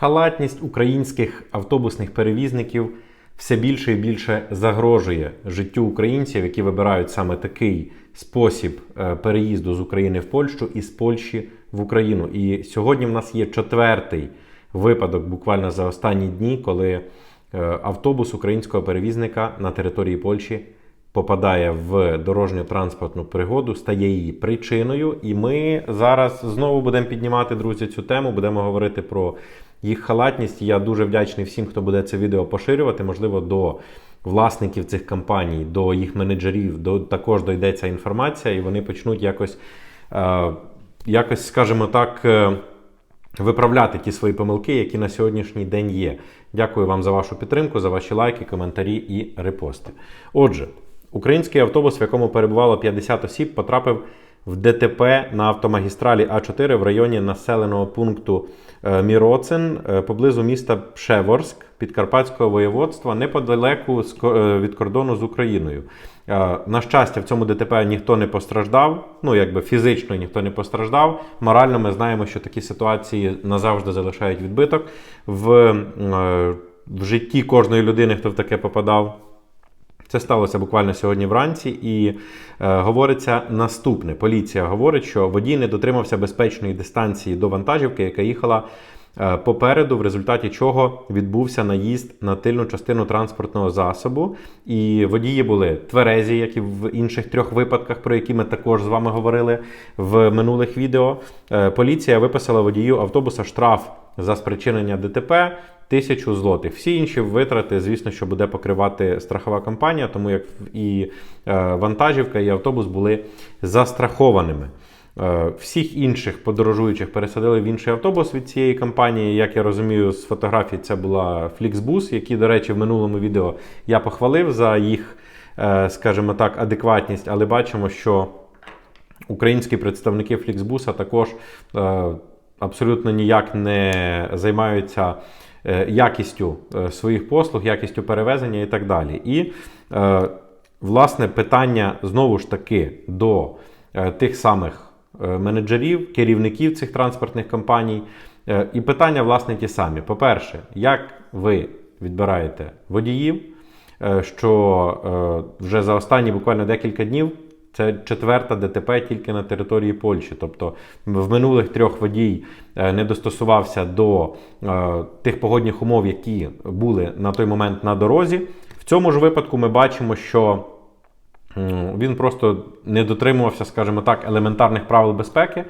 Халатність українських автобусних перевізників все більше і більше загрожує життю українців, які вибирають саме такий спосіб е, переїзду з України в Польщу і з Польщі в Україну. І сьогодні в нас є четвертий випадок, буквально за останні дні, коли е, автобус українського перевізника на території Польщі попадає в дорожньо-транспортну пригоду, стає її причиною. І ми зараз знову будемо піднімати, друзі, цю тему. Будемо говорити про їх халатність. Я дуже вдячний всім, хто буде це відео поширювати. Можливо, до власників цих компаній, до їх менеджерів, до також дойдеться інформація, і вони почнуть якось, е, якось, скажімо так. е, Виправляти ті свої помилки, які на сьогоднішній день є. Дякую вам за вашу підтримку, за ваші лайки, коментарі і репости. Отже, український автобус, в якому перебувало 50 осіб, потрапив в ДТП на автомагістралі А4 в районі населеного пункту е, Міроцин е, поблизу міста Пшеворськ Підкарпатського воєводства неподалеку е, від кордону з Україною. На щастя, в цьому ДТП ніхто не постраждав. Ну якби фізично ніхто не постраждав. Морально ми знаємо, що такі ситуації назавжди залишають відбиток в, в житті кожної людини, хто в таке попадав. Це сталося буквально сьогодні вранці, і е, говориться наступне: поліція говорить, що водій не дотримався безпечної дистанції до вантажівки, яка їхала попереду, в результаті чого відбувся наїзд на тильну частину транспортного засобу. І водії були тверезі, як і в інших трьох випадках, про які ми також з вами говорили в минулих відео. Е, поліція виписала водію автобуса штраф за спричинення ДТП. Тисячу злотих. Всі інші витрати, звісно, що буде покривати страхова компанія, тому як і е, вантажівка, і автобус були застрахованими. Е, всіх інших подорожуючих пересадили в інший автобус від цієї компанії. Як я розумію, з фотографій це була Flixbus, які, до речі, в минулому відео я похвалив за їх, е, скажімо так, адекватність, але бачимо, що українські представники Flixbus також е, абсолютно ніяк не займаються якістю своїх послуг, якістю перевезення і так далі. І, власне, питання знову ж таки до тих самих менеджерів, керівників цих транспортних компаній. Е, І питання, власне, ті самі. По-перше, як ви відбираєте водіїв, е, що е, вже за останні буквально декілька днів це четверта ДТП тільки на території Польщі. Тобто в минулих трьох водій е, не достосувався до е, тих погодних умов, які були на той момент на дорозі. В цьому ж випадку ми бачимо, що він просто не дотримувався, скажімо так, елементарних правил безпеки.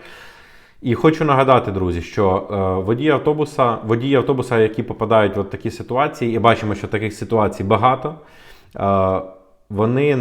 І хочу нагадати, друзі, що е, водії автобуса, водії автобуса, які попадають в такі ситуації, і бачимо, що таких ситуацій багато, е, вони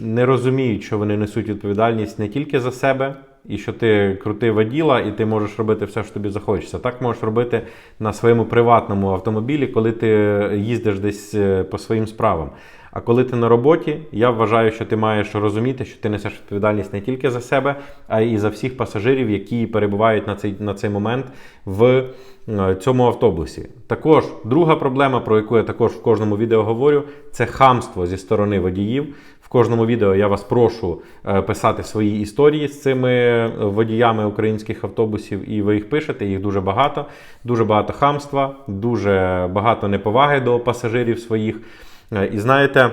не розуміють, що вони несуть відповідальність не тільки за себе, і що ти крутий воділа, і ти можеш робити все, що тобі захочеться. Так можеш робити на своєму приватному автомобілі, коли ти їздиш десь е, по своїм справам. А коли ти на роботі, я вважаю, що ти маєш розуміти, що ти несеш відповідальність не тільки за себе, а й за всіх пасажирів, які перебувають на цей, на цей момент в е, цьому автобусі. Також друга проблема, про яку я також в кожному відео говорю, це хамство зі сторони водіїв. В кожному відео я вас прошу е, писати свої історії з цими водіями українських автобусів, і ви їх пишете, їх дуже багато. Дуже багато хамства, дуже багато неповаги до пасажирів своїх. Е, І знаєте,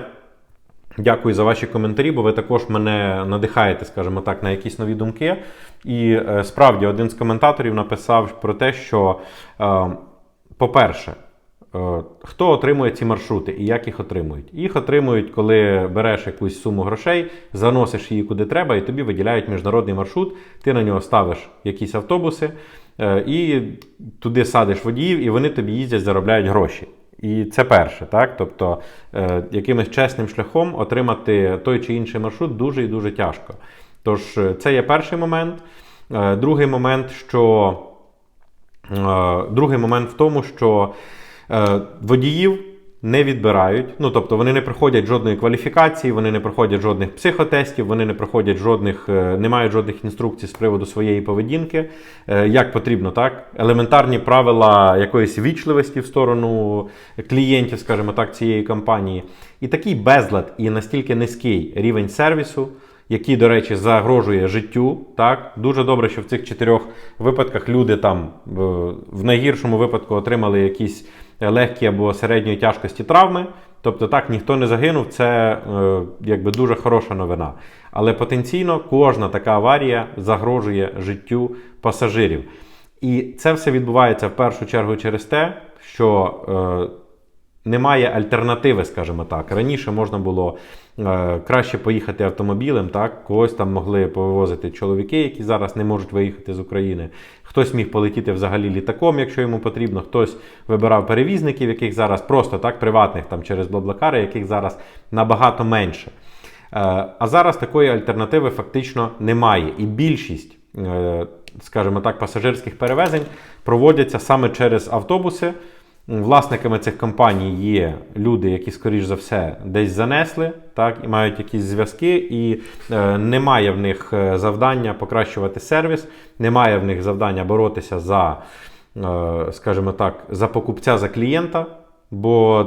Дякую за ваші коментарі, бо ви також мене надихаєте, скажімо так, на якісь нові думки. І е, справді один з коментаторів написав про те, що, е, по-перше, е, хто отримує ці маршрути і як їх отримують? Їх отримують, коли береш якусь суму грошей, заносиш її куди треба, і тобі виділяють міжнародний маршрут, ти на нього ставиш якісь автобуси е, і туди садиш водіїв, і вони тобі їздять, заробляють гроші. І це перше, так? Тобто е, якимось чесним шляхом отримати той чи інший маршрут дуже і дуже тяжко. Тож, е, це є перший момент. Е, другий момент, що е, другий момент в тому, що е, водіїв не відбирають. Ну, тобто вони не проходять жодної кваліфікації, вони не проходять жодних психотестів, вони не проходять жодних, е, не мають жодних інструкцій з приводу своєї поведінки, е, як потрібно, так? Елементарні правила якоїсь вічливості в сторону клієнтів, скажімо так, цієї компанії. І такий безлад і настільки низький рівень сервісу. який, до речі, загрожує життю. Так, дуже добре, що в цих чотирьох випадках люди там е, в найгіршому випадку отримали якісь легкі або середньої тяжкості травми. Тобто так ніхто не загинув, це е, якби дуже хороша новина. Але потенційно кожна така аварія загрожує життю пасажирів. І це все відбувається в першу чергу через те, що е, немає альтернативи, скажімо так. Раніше можна було е, краще поїхати автомобілем, так когось там могли повозити чоловіки, які зараз не можуть виїхати з України. Хтось міг полетіти взагалі літаком, якщо йому потрібно. Хтось вибирав перевізників, яких зараз просто так приватних там через блаблакари, яких зараз набагато менше. Е, А зараз такої альтернативи фактично немає. І більшість, е, скажімо так, пасажирських перевезень проводяться саме через автобуси. Власниками цих компаній є люди, які, скоріш за все, десь занесли, так, і мають якісь зв'язки, і е, немає в них е, завдання покращувати сервіс, немає в них завдання боротися за, е, скажімо так, за покупця, за клієнта. Бо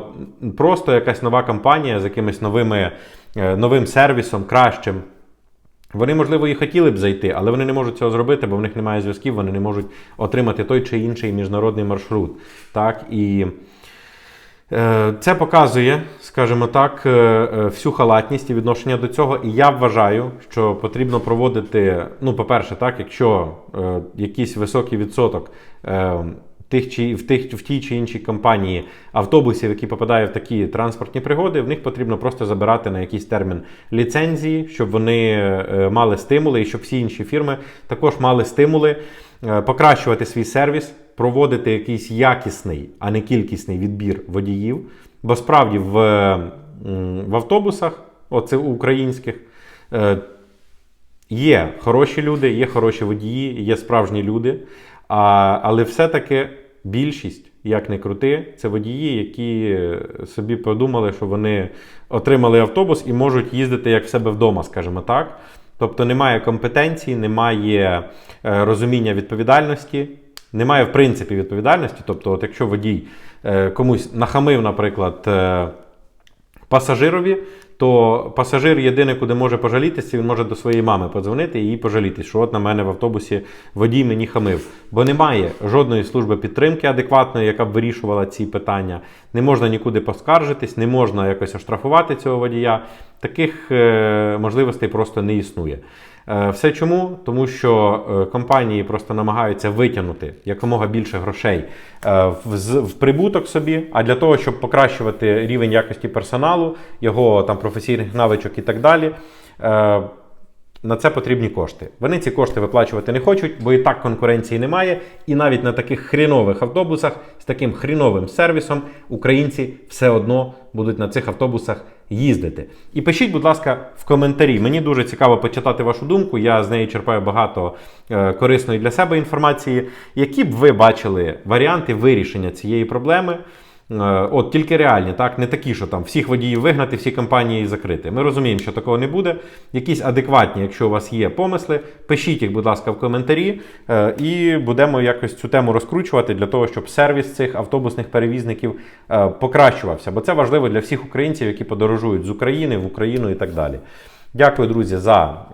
просто якась нова компанія з якимось новими, е, новим сервісом, кращим. Вони, можливо, і хотіли б зайти, але вони не можуть цього зробити, бо в них немає зв'язків, вони не можуть отримати той чи інший міжнародний маршрут. Так? І е, це показує, скажімо так, е, е, всю халатність і відношення до цього. І я вважаю, що потрібно проводити, ну, по-перше, так, якщо е, якийсь високий відсоток. Е, Тих чи в тих в тій чи іншій компанії автобусів, які попадають в такі транспортні пригоди, в них потрібно просто забирати на якийсь термін ліцензії, щоб вони е, мали стимули, і щоб всі інші фірми також мали стимули е, покращувати свій сервіс, проводити якийсь якісний, а не кількісний відбір водіїв. Бо справді в, в автобусах, оце українських, е, Є хороші люди, є хороші водії, є справжні люди. А, але все-таки більшість, як не крути, це водії, які собі подумали, що вони отримали автобус і можуть їздити як в себе вдома, скажімо так. Тобто немає компетенції, немає е, розуміння відповідальності, немає в принципі відповідальності. Тобто, от якщо водій е, комусь нахамив, наприклад, е, пасажирові, то пасажир єдине, куди може пожалітися, він може до своєї мами подзвонити і їй пожалітись, що от на мене в автобусі водій мені хамив. Бо немає жодної служби підтримки адекватної, яка б вирішувала ці питання. Не можна нікуди поскаржитись, не можна якось оштрафувати цього водія. Таких е, можливостей просто не існує. Е, Все чому? Тому що е, компанії просто намагаються витягнути якомога більше грошей е, в, прибуток собі. А для того, щоб покращувати рівень якості персоналу, його там професійних навичок і так далі. На це потрібні кошти. Вони ці кошти виплачувати не хочуть, бо і так конкуренції немає. І навіть на таких хрінових автобусах з таким хріновим сервісом українці все одно будуть на цих автобусах їздити. І пишіть, будь ласка, в коментарі. Мені дуже цікаво почитати вашу думку. Я з неї черпаю багато е, корисної для себе інформації. Які б ви бачили варіанти вирішення цієї проблеми? Е, От тільки реальні, так не такі, що там всіх водіїв вигнати, всі компанії закрити. Ми розуміємо, що такого не буде. Якісь адекватні, якщо у вас є помисли, пишіть їх, будь ласка, в коментарі, е, і будемо якось цю тему розкручувати для того, щоб сервіс цих автобусних перевізників е, покращувався. Бо це важливо для всіх українців, які подорожують з України в Україну і так далі. Дякую, друзі, за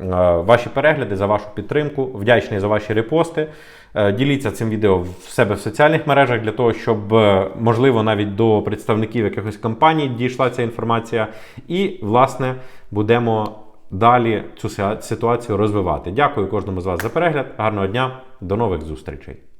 ваші перегляди, за вашу підтримку. Вдячний за ваші репости. Е, Діліться цим відео в себе в соціальних мережах для того, щоб е, можливо навіть до представників якихось компаній дійшла ця інформація. І, власне, будемо далі цю ситуацію розвивати. Дякую кожному з вас за перегляд. Гарного дня, до нових зустрічей.